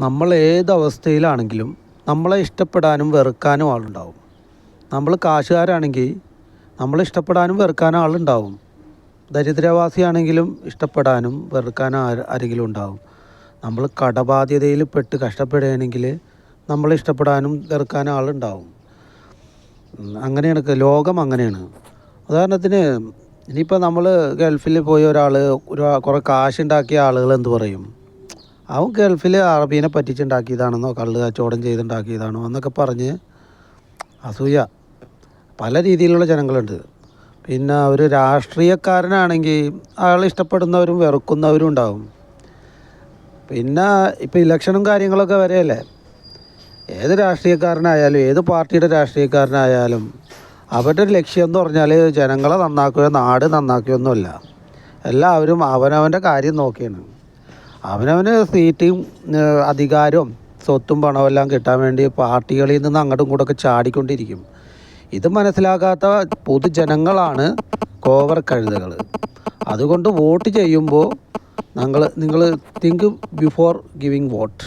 നമ്മൾ ഏത് അവസ്ഥയിലാണെങ്കിലും നമ്മളെ ഇഷ്ടപ്പെടാനും വെറുക്കാനും ആളുണ്ടാവും. നമ്മൾ കാശുകാരാണെങ്കിൽ നമ്മളെ ഇഷ്ടപ്പെടാനും വെറുക്കാനും ആളുണ്ടാവും. ദരിദ്രവാസിയാണെങ്കിലും ഇഷ്ടപ്പെടാനും വെറുക്കാനും ആര് ആരെങ്കിലും ഉണ്ടാവും. നമ്മൾ കടബാധ്യതയിൽ പെട്ട് കഷ്ടപ്പെടുകയാണെങ്കിൽ നമ്മളെ ഇഷ്ടപ്പെടാനും വെറുക്കാനും ആളുണ്ടാവും. അങ്ങനെയാണ് ലോകം അങ്ങനെയാണ്. ഉദാഹരണത്തിന് ഇനിയിപ്പോൾ നമ്മൾ ഗൾഫിൽ പോയ ഒരാൾ ഒരു കുറേ കാശുണ്ടാക്കിയ ആളുകൾ എന്ത് പറയും? അവൻ ഗൾഫിൽ അറബീനെ പറ്റിച്ചുണ്ടാക്കിയതാണെന്നോ കള്ള് കച്ചവടം ചെയ്തുണ്ടാക്കിയതാണോ എന്നൊക്കെ പറഞ്ഞ് അസൂയ. പല രീതിയിലുള്ള ജനങ്ങളുണ്ട്. പിന്നെ ഒരു രാഷ്ട്രീയക്കാരനാണെങ്കിൽ അയാൾ ഇഷ്ടപ്പെടുന്നവരും വെറുക്കുന്നവരും ഉണ്ടാവും. പിന്നെ ഇപ്പോൾ ഇലക്ഷനും കാര്യങ്ങളൊക്കെ വരെയല്ലേ? ഏത് രാഷ്ട്രീയക്കാരനായാലും ഏത് പാർട്ടിയുടെ രാഷ്ട്രീയക്കാരനായാലും അവരുടെ ലക്ഷ്യം എന്ന് പറഞ്ഞാൽ ജനങ്ങളെ നന്നാക്കുകയോ നാട് നന്നാക്കുകയൊന്നുമല്ല എല്ലാവരും അവനവന്റെ കാര്യം നോക്കിയാണ്. അവനവന് സീറ്റും അധികാരവും സ്വത്തും പണവും എല്ലാം കിട്ടാൻ വേണ്ടി പാർട്ടികളിൽ നിന്ന് അങ്ങോട്ടും ഇങ്ങോട്ടൊക്കെ ചാടിക്കൊണ്ടിരിക്കും. ഇത് മനസ്സിലാക്കാത്ത പൊതുജനങ്ങളാണ് കോവർ കഴുതകൾ. അതുകൊണ്ട് വോട്ട് ചെയ്യുമ്പോൾ ഞങ്ങൾ നിങ്ങൾ തിങ്ക് ബിഫോർ ഗിവിങ് വോട്ട്